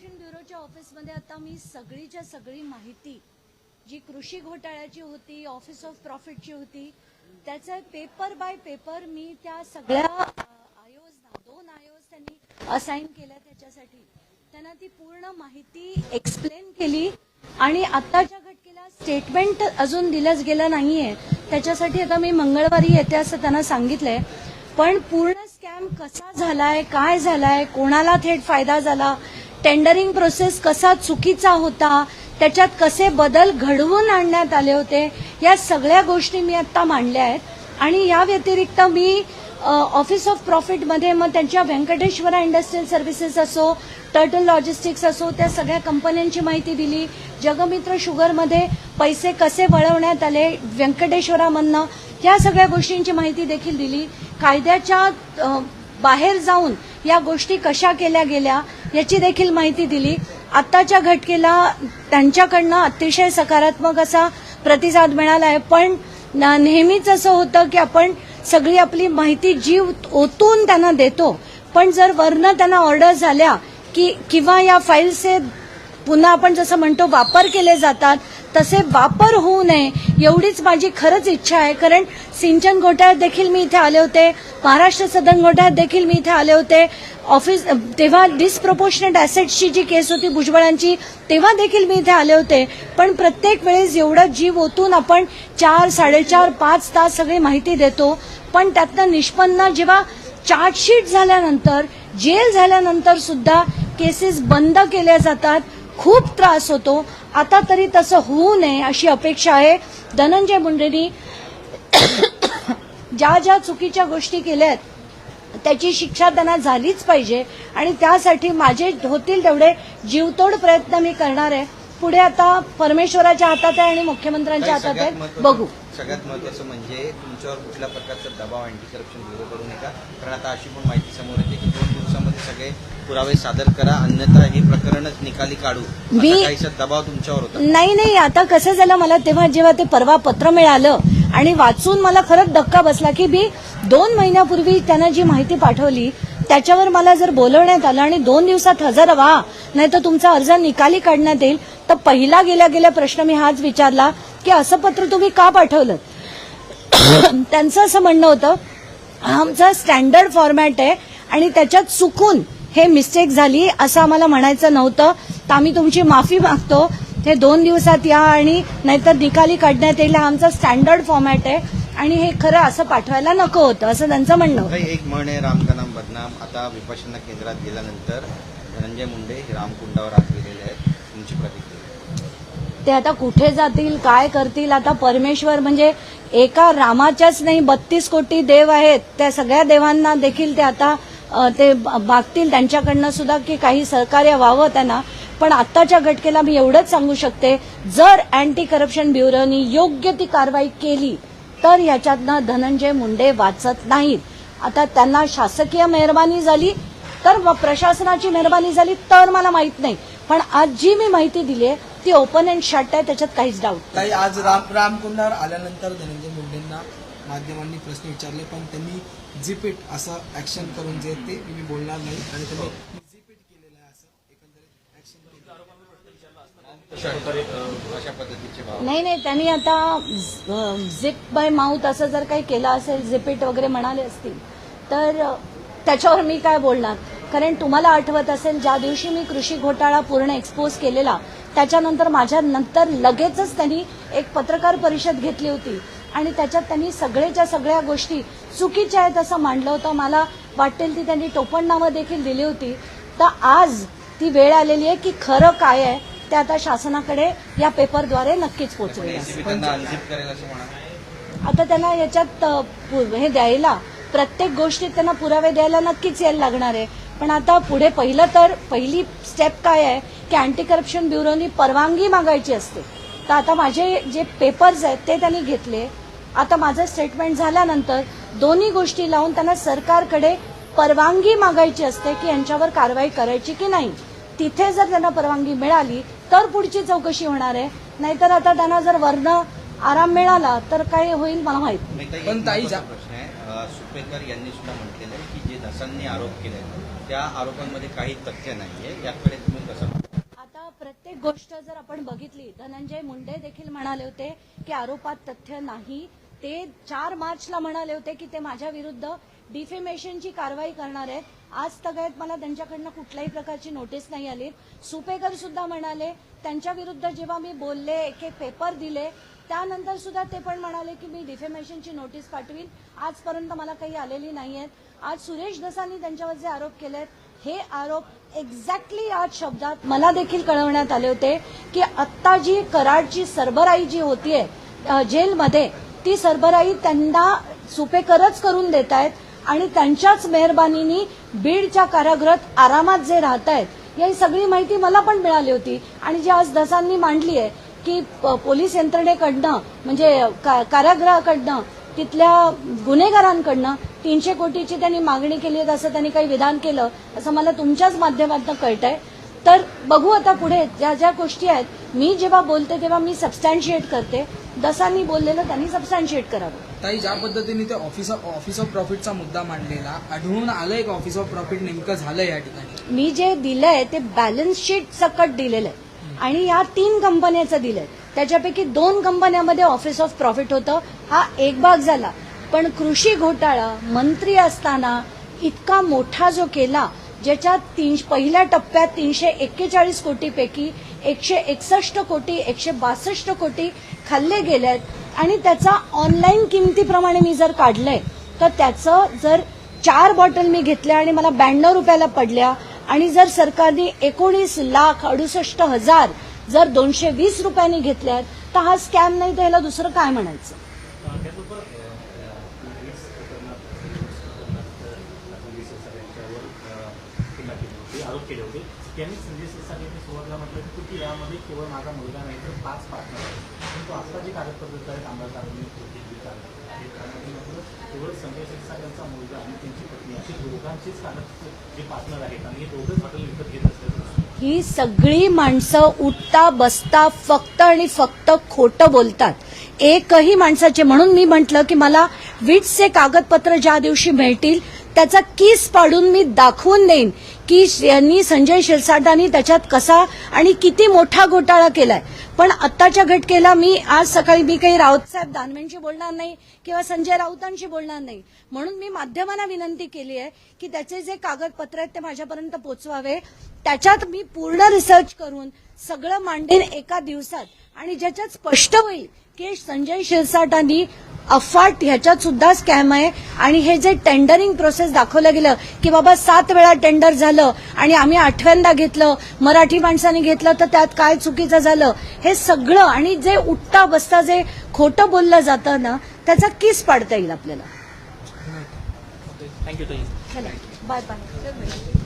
संरक्षण ब्युरोच्या ऑफिसमध्ये आता मी सगळीच्या सगळी माहिती जी कृषी घोटाळ्याची होती ऑफिस ऑफ प्रॉफिटची होती त्याचं पेपर बाय पेपर मी त्या सगळ्या आयोजना दोन आयोज त्यांनी असाइन केल्या त्याच्यासाठी. त्यांना ती पूर्ण माहिती एक्सप्लेन केली आणि आत्ताच्या घटकेला स्टेटमेंट अजून दिलंच गेलं नाहीये त्याच्यासाठी आता मी मंगळवारी येते असं त्यांना सांगितलंय. पण पूर्ण स्कॅम कसा झालाय काय झालाय कोणाला थेट फायदा झाला टेंडरिंग प्रोसेस कसा चुकीचा होता त्याच्यात कसे बदल घडवून आणण्यात आले होते या सगळ्या गोष्टी मी आता मांडल्या आहेत. आणि या व्यतिरिक्त मी ऑफिस ऑफ प्रॉफिटमध्ये मग त्यांच्या व्यंकटेश्वरा इंडस्ट्रियल सर्व्हिसेस असो टर्टल लॉजिस्टिक्स असो त्या सगळ्या कंपन्यांची माहिती दिली. जगमित्र शुगरमध्ये पैसे कसे वळवण्यात आले व्यंकटेश्वरामधनं या सगळ्या गोष्टींची माहिती देखील दिली. कायद्याच्या बाहेर जाऊन या गोष्टी कशा केल्या गेल्या याची देखील माहिती दिली. आत्ताच्या घटकेला त्यांच्याकडनं अतिशय सकारात्मक असा प्रतिसाद मिळाला आहे. पण नेहमीच असं होतं की आपण सगळी आपली माहिती जीव ओतून त्यांना देतो. पण जर वरनं त्यांना ऑर्डर झाल्या की किंवा या फाईल्सचे पुन्हा आपण जसं म्हणतो वापर केले जातात तसे वापर होऊ नये एवढीच माझी खरंच इच्छा आहे. कारण सिंचन घोटाळ्यात देखील मी इथे आले होते महाराष्ट्र सदन घोटाळ्यात देखील मी इथे आले होते. ऑफिस तेव्हा डिसप्रपोर्शनेट ॲसेट्सची जी केस होती भुजबळांची तेव्हा देखील मी इथे आले होते. पण प्रत्येक वेळेस एवढं जीव ओतून आपण चार साडेचार पाच तास सगळी माहिती देतो. पण त्यातनं निष्पन्न जेव्हा चार्जशीट झाल्यानंतर जेल झाल्यानंतर सुद्धा केसेस बंद केल्या जातात. खूप त्रास होतो. आता तरी तसं होऊ नये अशी अपेक्षा आहे. धनंजय मुंडेंनी ज्या ज्या चुकीच्या गोष्टी केल्यात त्याची शिक्षा त्यांना झालीच पाहिजे. आणि त्यासाठी माझे होतील तेवढे जीवतोड प्रयत्न मी करणार आहे. पुढे आता परमेश्वराच्या हातात आहे आणि मुख्यमंत्र्यांच्या हातात आहे. बघू. सगळ्यात महत्वाचं म्हणजे तुमच्यावर कुठल्या प्रकारचा दबाव अँटी करप्शन ब्युरो करू नये का कारण आता अशी पण माहिती समोर येते की दोन दिवसामध्ये सगळे पुरावे सादर करा अन्यथा हे प्रकरणच निकाली काढू. मी- काहीसा दबाव तुमच्यावर होता. नाही नाही आता कसं झालं मला तेव्हा जेव्हा ते परवा पत्र मिळालं आणि वाचून मला खरंच धक्का बसला की मी दोन महिन्यापूर्वी त्यांना जी माहिती पाठवली त्याच्यावर मला जर बोलवण्यात आलं आणि दोन दिवसात हजर व्हा नाही तर तुमचा अर्ज निकाली काढण्यात येईल. तर पहिला गेल्या गेल्या प्रश्न मी हाच विचारला की असं पत्र तुम्ही का पाठवलं? त्यांचं असं म्हणणं होतं हा आमचा स्टँडर्ड फॉर्मॅट आहे आणि त्याच्यात चुकून हे मिस्टेक झाली असं आम्हाला म्हणायचं नव्हतं. तर आम्ही तुमची माफी मागतो. हे दोन दिवसात या आणि नाहीतर निकाली काढण्यात येईल हा आमचा स्टँडर्ड फॉर्मॅट आहे. आणि हे खरं असं पाठवायला नको होतं असं त्यांचं म्हणणं होतं. एक म्हण आहे राम का नाम बदनाम. आता विपश्यना केंद्रात गेल्यानंतर धनंजय मुंडे हे रामकुंडावर आत गेलेले आहेत. तुमची प्रतिक्रिया? ते आता कुठे जातील काय करतील? आता परमेश्वर म्हणजे एका रामाच्याच नाही बत्तीस कोटी देव आहेत. त्या सगळ्या देवांना देखील ते आता ते मागतील त्यांच्याकडनं सुद्धा की काही सहकार्य व्हावं त्यांना. पण आत्ताच्या घटकेला मी एवढंच सांगू शकते जर अँटी करप्शन ब्युरोनी योग्य ती कारवाई केली तर याच्यातनं धनंजय मुंडे वाचत नाहीत. आता त्यांना शासकीय मेहरबानी झाली तर प्रशासनाची मेहरबानी झाली तर मला माहीत नाही. पण आज जी मी माहिती दिली आहे ती ओपन अँड शट आहे त्याच्यात काहीच डाऊट आज राम रामकुंडावर आल्यानंतर धनंजय मुंडेंना माध्यमांनी प्रश्न विचारले पण त्यांनी जिपिट असं ऍक्शन करून जे ते मी बोलणार नाही. आणि त्यांनी जिपिट केलेलं आहे असं एकंदरीत नाही नाही त्यांनी आता झिप बाय माउथ असं जर काही केलं असेल झिपिट वगैरे म्हणाले असतील तर त्याच्यावर मी काय बोलणार? कारण तुम्हाला आठवत असेल ज्या दिवशी मी कृषी घोटाळा पूर्ण एक्सपोज केलेला त्याच्यानंतर माझ्या नंतर लगेचच त्यांनी एक पत्रकार परिषद घेतली होती. आणि त्याच्यात त्यांनी सगळेच्या सगळ्या गोष्टी चुकीच्या आहेत असं मांडलं होतं. मला वाटेल ती त्यांनी टोपण नावं देखील दिली होती. तर आज ती वेळ आलेली आहे की खरं काय आहे ते आता शासनाकडे या पेपरद्वारे नक्कीच पोहोचवेल. एसीबी त्यांना अनझिप करेल असं म्हणा आता त्यांना याच्यात हे द्यायला प्रत्येक गोष्टीत त्यांना पुरावे द्यायला नक्कीच यायला लागणार आहे. पण आता पुढे पहिलं तर पहिली स्टेप काय आहे की अँटी करप्शन ब्युरोनी परवानगी मागायची असते. तर आता माझे जे पेपर्स आहेत ते त्यांनी घेतले. आता माझं स्टेटमेंट झाल्यानंतर दोन्ही गोष्टी लावून त्यांना सरकारकडे परवानगी मागायची असते की यांच्यावर कारवाई करायची की नाही. तिथे जर त्यांना परवानगी मिळाली तर पुढची चौकशी होणार आहे. नाहीतर आता त्यांना जर वर्ण आराम मिळाला तर काय होईल मला माहीत पण एक ताई महत्त्वाचा जा- प्रश्न आहे. सुपेकर यांनी सुद्धा म्हटलेलं आहे की जे धसांनी आरोप केले त्या आरोपांमध्ये काही तथ्य नाहीये. याकडे तुम्ही कसं प्रत्येक गोष्ट जर आपण बघितली धनंजय मुंडे देखील म्हणाले होते की आरोपात तथ्य नाही. ते चार मार्चला म्हणाले होते की ते माझ्या विरुद्ध डिफेमेशनची कारवाई करणार आहेत. आज तगळ्यात मला त्यांच्याकडनं कुठल्याही प्रकारची नोटीस नाही आली. सुपेकर सुद्धा म्हणाले त्यांच्या विरुद्ध जेव्हा मी बोलले एक एक पेपर दिले त्यानंतर सुद्धा ते पण म्हणाले की मी डिफेमेशनची नोटीस पाठवीन. आजपर्यंत मला काही आलेली नाही आहेत आज सुरेश दसानी त्यांच्यावर जे आरोप आहेत हे आरोप एक्झॅक्टली याच शब्दात मला देखील कळवण्यात आले होते की आत्ता जी कराडची सरबराई जी होतीये जेलमध्ये ती सरबराई त्यांना सुपेकरच करून देत आहेत आणि त्यांच्याच मेहरबानीनी बीडच्या कारागृहात आरामात जे राहत आहेत ही सगळी माहिती मला पण मिळाली होती. आणि जी आज दसांनी मांडली आहे की प- पोलीस यंत्रणेकडनं म्हणजे का- कारागृहाकडनं तिथल्या गुन्हेगारांकडनं तीनशे कोटीची त्यांनी मागणी केली आहे असं त्यांनी काही विधान केलं असं मला तुमच्याच माध्यमातून कळतंय. तर बघू आता पुढे ज्या ज्या गोष्टी आहेत मी जेव्हा बोलते तेव्हा मी सबस्टॅन्शिएट करते. दसांनी बोललेलं त्यांनी सबस्टॅन्शिएट करावं. ताई ज्या पद्धतीने ते ऑफिस ऑफिस ऑफ प्रॉफिटचा मुद्दा मांडलेला आढळून आलंय का ऑफिस ऑफ प्रॉफिट नेमकं झालं या ठिकाणी? मी जे दिलंय ते बॅलन्स शीट सकट दिलेलं आहे आणि या तीन कंपन्याचं दिलंय. त्याच्यापैकी दोन कंपन्यामध्ये ऑफिस ऑफ प्रॉफिट होतं. हा एक भाग झाला. पण कृषी घोटाळा मंत्री असताना इतका मोठा जो केला ज्याच्यात तीन पहिल्या टप्प्यात तीनशे एक्केचाळीस कोटीपैकी एकशे एकसष्ट कोटी एकशे बासष्ट कोटी खाल्ले गेलेत. आणि त्याचा ऑनलाईन किमतीप्रमाणे मी जर काढलंय तर त्याचं जर चार बॉटल मी घेतल्या आणि मला ब्याण्णव रुपयाला पडल्या आणि जर सरकारने एकोणीस लाख अडुसष्ट हजार जर दोनशे वीस रुपयांनी घेतल्यात तर हा स्कॅम नाही तर ह्याला दुसरं काय म्हणायचं? संजय सिरसाट म्हटलं की यामध्ये केवळ माझा मुलगा नाही तर पार्टनर केवळ यांचा मुलगा आणि त्यांची पत्नी अशी दोघांचीच कागद जे पार्टनर आहेत आणि हे दोघंच हॉटेल विकत घेत असल्याचं ही सगळी माणसं उठता बसता फक्त आणि फक्त खोटं बोलतात. एकही माणसाचे म्हणून मी म्हटलं की मला वीटचे कागदपत्र ज्या दिवशी मिळतील त्याचा किस पाडून मी दाखवून देईन की यांनी संजय शिरसाटांनी त्याच्यात कसा आणि किती मोठा घोटाळा केलाय. पण आत्ताच्या घटकेला मी आज सकाळी मी काही राऊतसाहेब दानवेंशी बोलणार नाही किंवा संजय राऊतांशी बोलणार नाही. म्हणून मी माध्यमांना विनंती केली आहे की त्याचे जे कागदपत्र आहेत ते माझ्यापर्यंत पोचवावे. त्याच्यात मी पूर्ण रिसर्च करून सगळं मांडेन एका दिवसात. आणि ज्याच्यात स्पष्ट होईल की संजय शिरसाटांनी अफाट ह्याच्यात सुद्धा स्कॅम आहे. आणि हे जे टेंडरिंग प्रोसेस दाखवलं गेलं की बाबा सात वेळा टेंडर झालं आणि आम्ही आठव्यांदा घेतलं मराठी माणसांनी घेतलं तर त्यात काय चुकीचं झालं? हे सगळं आणि जे उठता बसता जे खोटं बोललं जातं ना त्याचा किस पाडता येईल आपल्याला? Thank you bye bye